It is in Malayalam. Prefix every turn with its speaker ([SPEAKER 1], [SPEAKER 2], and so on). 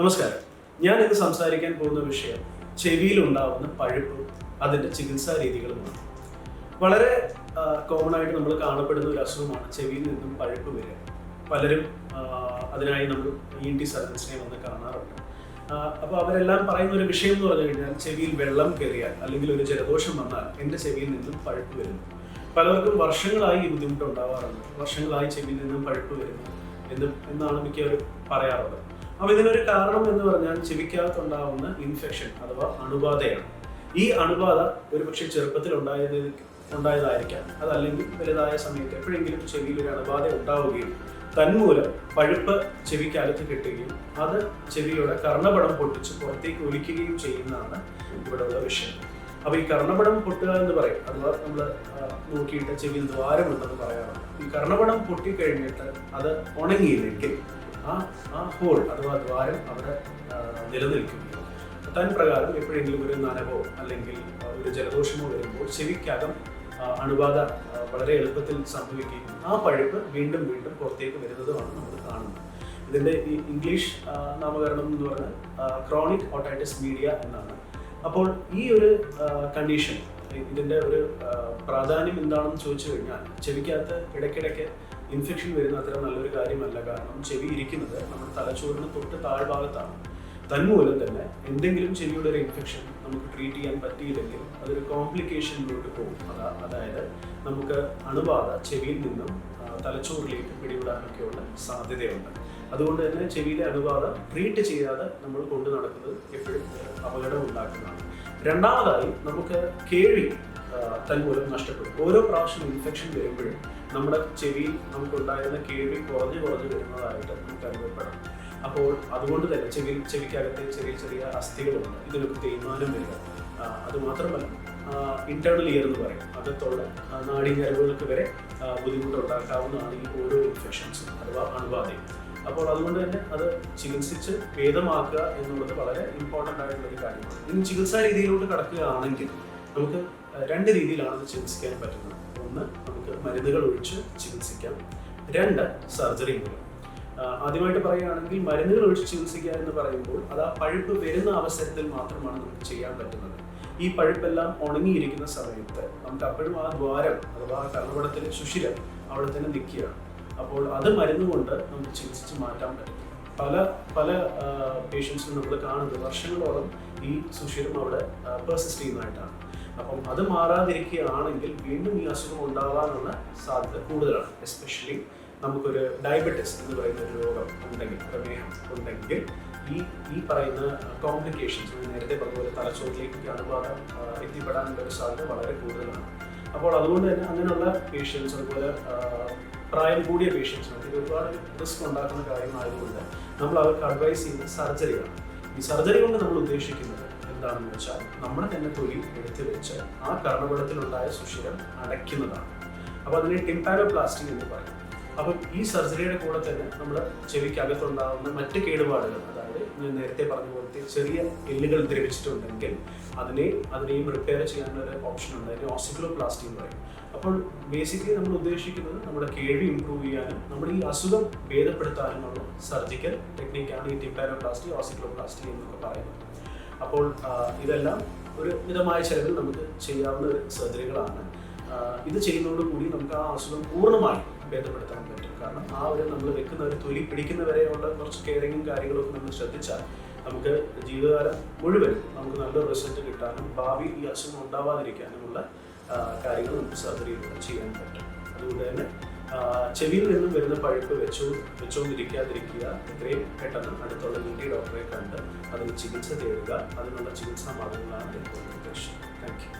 [SPEAKER 1] നമസ്കാരം. ഞാൻ ഇന്ന് സംസാരിക്കാൻ പോകുന്ന വിഷയം ചെവിയിൽ ഉണ്ടാവുന്ന പഴുപ്പ് അതിന്റെ ചികിത്സാ രീതികളുമാണ്. വളരെ കോമൺ ആയിട്ട് നമ്മൾ കാണപ്പെടുന്ന ഒരു അസുഖമാണ് ചെവിയിൽ നിന്നും പഴുപ്പ് വരിക. പലരും അതിനായി നമ്മൾ ഇ എൻ ടി സർവീസിനെ വന്ന് കാണാറുണ്ട്. അപ്പോൾ അവരെല്ലാം പറയുന്ന ഒരു വിഷയം എന്ന് പറഞ്ഞു കഴിഞ്ഞാൽ ചെവിയിൽ വെള്ളം കയറിയാൽ അല്ലെങ്കിൽ ഒരു ജലദോഷം വന്നാൽ എന്റെ ചെവിയിൽ നിന്നും പഴുപ്പ് വരുന്നു. പലർക്കും വർഷങ്ങളായി ഈ ബുദ്ധിമുട്ട് ഉണ്ടാവാറുണ്ട് വർഷങ്ങളായി ചെവിയിൽ നിന്നും പഴുപ്പ് വരുന്നു എന്ന് എന്നാണ് മിക്കവരും പറയാറുള്ളത്. അപ്പോൾ ഇതിനൊരു കാരണം എന്ന് പറഞ്ഞാൽ ചെവിക്കകത്തുണ്ടാവുന്ന ഇൻഫെക്ഷൻ അഥവാ അണുബാധയാണ്. ഈ അണുബാധ ഒരുപക്ഷെ ചെറുപ്പത്തിൽ ഉണ്ടായത് ഉണ്ടായതായിരിക്കാം. അതല്ലെങ്കിൽ വലുതായ സമയത്ത് എപ്പോഴെങ്കിലും ചെവിയിൽ ഒരു അണുബാധ ഉണ്ടാവുകയും തന്മൂലം പഴുപ്പ് ചെവിക്കകത്ത് കിട്ടുകയും അത് ചെവിയുടെ കർണപടം പൊട്ടിച്ച് പുറത്തേക്ക് ഒലിക്കുകയും ചെയ്യുന്നതാണ് ഇവിടെ ഉള്ള വിഷയം. അപ്പൊ ഈ കർണപടം പൊട്ടുക എന്ന് പറയും. അഥവാ നമ്മൾ നോക്കിയിട്ട് ചെവിയിൽ ദ്വാരമുണ്ടെന്ന് പറയാറുണ്ട്. ഈ കർണപടം പൊട്ടിക്കഴിഞ്ഞിട്ട് അത് ഉണങ്ങിയില്ലെങ്കിൽ ആ ആ ഹോൾ അഥവാ ദ്വാരം അവിടെ നിലനിൽക്കും. തൻ പ്രകാരം എപ്പോഴെങ്കിലും ഒരു നനവോ അല്ലെങ്കിൽ ഒരു ജലദോഷമോ വരുമ്പോൾ ചെവിക്കകം അണുബാധ വളരെ എളുപ്പത്തിൽ സംഭവിക്കുകയും ആ പഴുപ്പ് വീണ്ടും വീണ്ടും പുറത്തേക്ക് വരുന്നതുമാണ് നമ്മൾ കാണുന്നത്. ഇതിന്റെ ഈ ഇംഗ്ലീഷ് നാമകരണം എന്ന് പറഞ്ഞാൽ ക്രോണിക് ഓട്ടൈറ്റിസ് മീഡിയ എന്നാണ്. അപ്പോൾ ഈ ഒരു കണ്ടീഷൻ ഇതിന്റെ ഒരു പ്രാധാന്യം എന്താണെന്ന് ചോദിച്ചു കഴിഞ്ഞാൽ ചെവിക്കകത്ത് ഇടയ്ക്കിടയ്ക്ക് ഇൻഫെക്ഷൻ വരുന്ന അത്ര നല്ലൊരു കാര്യമല്ല. കാരണം ചെവി ഇരിക്കുന്നത് നമ്മുടെ തലച്ചോറിന് തൊട്ട് താഴ്ഭാഗത്താണ്. തന്മൂലം തന്നെ എന്തെങ്കിലും ചെവിയുടെ ഒരു ഇൻഫെക്ഷൻ നമുക്ക് ട്രീറ്റ് ചെയ്യാൻ പറ്റിയില്ലെങ്കിൽ അതൊരു കോംപ്ലിക്കേഷനിലോട്ട് പോകും. അതാ അതായത് നമുക്ക് അണുബാധ ചെവിയിൽ നിന്നും തലച്ചോറിലേക്ക് പിടിവിടാനൊക്കെയുള്ള സാധ്യതയുണ്ട്. അതുകൊണ്ട് തന്നെ ചെവിയിലെ അണുബാധ ട്രീറ്റ് ചെയ്യാതെ നമ്മൾ കൊണ്ടു നടക്കുന്നത് എപ്പോഴും അപകടം ഉണ്ടാക്കുന്നതാണ്. രണ്ടാമതായി നമുക്ക് കേൾവി തന്മൂലം നഷ്ടപ്പെടും. ഓരോ പ്രാവശ്യം ഇൻഫെക്ഷൻ വരുമ്പോഴും നമ്മുടെ ചെവിയിൽ നമുക്കുണ്ടായിരുന്ന കേൾവി കുറഞ്ഞു കുറഞ്ഞു വരുന്നതായിട്ട് നമുക്ക് അനുഭവപ്പെടാം. അപ്പോൾ അതുകൊണ്ട് തന്നെ ചെവി ചെവിക്കകത്ത് ചെറിയ ചെറിയ അസ്ഥികളുണ്ട്. ഇതിനൊക്കെ തേയ്മാനം വരിക. അത് മാത്രമല്ല ഇന്റേണൽ ഇയർ എന്ന് പറയും. അകത്തുള്ള ആ, നാഡീഞരമ്പുകൾക്ക് വരെ ബുദ്ധിമുട്ടുണ്ടാക്കാവുന്നതാണ് ഈ ഓരോ ഇൻഫെക്ഷൻസും അഥവാ അണുബാധയും. അപ്പോൾ അതുകൊണ്ട് തന്നെ അത് ചികിത്സിച്ച് ഭേദമാക്കുക എന്നുള്ളത് വളരെ ഇമ്പോർട്ടന്റ് ആയിട്ടുള്ള ഒരു കാര്യമാണ്. ഇനി ചികിത്സാ രീതിയിലോട്ട് കടക്കുകയാണെങ്കിൽ നമുക്ക് രണ്ട് രീതിയിലാണ് ഇത് ചികിത്സിക്കാൻ പറ്റുന്നത്. ഒന്ന് നമുക്ക് മരുന്നുകൾ ഒഴിച്ച് ചികിത്സിക്കാം. രണ്ട് സർജറി മൂലം. ആദ്യമായിട്ട് പറയുകയാണെങ്കിൽ മരുന്നുകൾ ഒഴിച്ച് ചികിത്സിക്കുക എന്ന് പറയുമ്പോൾ അത് ആ പഴുപ്പ് വരുന്ന അവസരത്തിൽ മാത്രമാണ് നമുക്ക് ചെയ്യാൻ പറ്റുന്നത്. ഈ പഴുപ്പെല്ലാം ഉണങ്ങിയിരിക്കുന്ന സമയത്ത് നമുക്ക് അപ്പോഴും ആ ദ്വാരം അഥവാ ആ കർണപടത്തിലെ സുഷിരം അവിടെ തന്നെ നിൽക്കുകയാണ്. അപ്പോൾ അത് മരുന്ന് കൊണ്ട് നമുക്ക് ചികിത്സിച്ച് മാറ്റാൻ പറ്റും. പല പല പേഷ്യൻസിനും നമ്മൾ കാണുന്നത് വർഷങ്ങളോളം ഈ സുഷിരം അവിടെ പെർസിസ്റ്റ് ചെയ്യുന്നതായിട്ടാണ്. അപ്പം അത് മാറാതിരിക്കുകയാണെങ്കിൽ വീണ്ടും ഈ അസുഖം ഉണ്ടാവാനുള്ള സാധ്യത കൂടുതലാണ്. എസ്പെഷ്യലി നമുക്കൊരു ഡയബറ്റിസ് എന്ന് പറയുന്ന ഒരു രോഗം ഉണ്ടെങ്കിൽ പ്രമേഹം ഉണ്ടെങ്കിൽ ഈ ഈ പറയുന്ന കോംപ്ലിക്കേഷൻസ് നേരത്തെ പറഞ്ഞ തലച്ചോറിലേക്ക് അണുബാധ എത്തിപ്പെടാനുള്ള ഒരു സാധ്യത വളരെ കൂടുതലാണ്. അപ്പോൾ അതുകൊണ്ട് തന്നെ അങ്ങനെയുള്ള പേഷ്യൻസ് അതുപോലെ പ്രായം കൂടിയ പേഷ്യൻസിന് ഇത് ഒരുപാട് റിസ്ക് ഉണ്ടാക്കുന്ന കാര്യമായതുകൊണ്ട് നമ്മൾ അവർക്ക് അഡ്വൈസ് ചെയ്യുന്ന സർജറിയാണ് ഈ സർജറി കൊണ്ട് നമ്മൾ ഉദ്ദേശിക്കുന്നത് എന്താണെന്ന് വെച്ചാൽ നമ്മുടെ തന്നെ തൊലി എടുത്തു വെച്ച് ആ കർണപടത്തിലുണ്ടായ സുഷിരം അടയ്ക്കുന്നതാണ്. അപ്പോൾ അതിനെ ടിംപാനോപ്ലാസ്റ്റി എന്ന് പറയും. അപ്പം ഈ സർജറിയുടെ കൂടെ തന്നെ നമ്മുടെ ചെവിക്കകത്തുണ്ടാകുന്ന മറ്റ് കേടുപാടുകൾ അതായത് ഞാൻ നേരത്തെ പറഞ്ഞ പോലത്തെ ചെറിയ എല്ലുകൾ ദ്രവിച്ചിട്ടുണ്ടെങ്കിൽ അതിനെ അതിനെയും റിപ്പയർ ചെയ്യാനുള്ള ഓപ്ഷൻ ഉണ്ട്. അതിനെ ഓസിക്ലോപ്ലാസ്റ്റി എന്ന് പറയും. അപ്പോൾ ബേസിക്കലി നമ്മൾ ഉദ്ദേശിക്കുന്നത് നമ്മുടെ കേൾവി ഇംപ്രൂവ് ചെയ്യാനും നമ്മൾ ഈ അസുഖം ഭേദപ്പെടുത്താനുമുള്ള സർജിക്കൽ ടെക്നിക്കാണ് ഈ ടിംപാനോപ്ലാസ്റ്റി ഓസിക്ലോപ്ലാസ്റ്റി എന്നൊക്കെ പറയുന്നത്. അപ്പോൾ ഇതെല്ലാം ഒരു മിതമായ ചെലവിൽ നമുക്ക് ചെയ്യാവുന്ന ഒരു സർജറികളാണ്. ഇത് ചെയ്യുന്നതോട് കൂടി നമുക്ക് ആ അസുഖം പൂർണമായും ഭേദപ്പെടുത്താൻ പറ്റും. കാരണം ആ ഒരു നമ്മൾ വെക്കുന്ന ഒരു തൊലി പിടിക്കുന്നവരെയുള്ള കുറച്ച് കെയറിങ്ങും കാര്യങ്ങളൊക്കെ നമ്മൾ ശ്രദ്ധിച്ചാൽ നമുക്ക് ജീവിതകാലം മുഴുവൻ നമുക്ക് നല്ല റിസൾട്ട് കിട്ടാനും ഭാവി ഈ അസുഖം ഉണ്ടാവാതിരിക്കാനുമുള്ള കാര്യങ്ങൾ നമുക്ക് സർജറിയിലൂടെ ചെയ്യാൻ പറ്റും. അതുകൊണ്ട് തന്നെ ചെവിയിൽ നിന്നും വരുന്ന പഴുപ്പ് വെച്ചു വെച്ചോന്നിരിക്കാതിരിക്കുക എത്രയും പെട്ടെന്ന് അടുത്തുള്ള നീതി ഡോക്ടറെ കണ്ട് അതിന് ചികിത്സ തേടുക. അതിനുള്ള ചികിത്സാ മാർഗങ്ങളാണ് ഇപ്പോൾ നിർദ്ദേശം താങ്ക് യു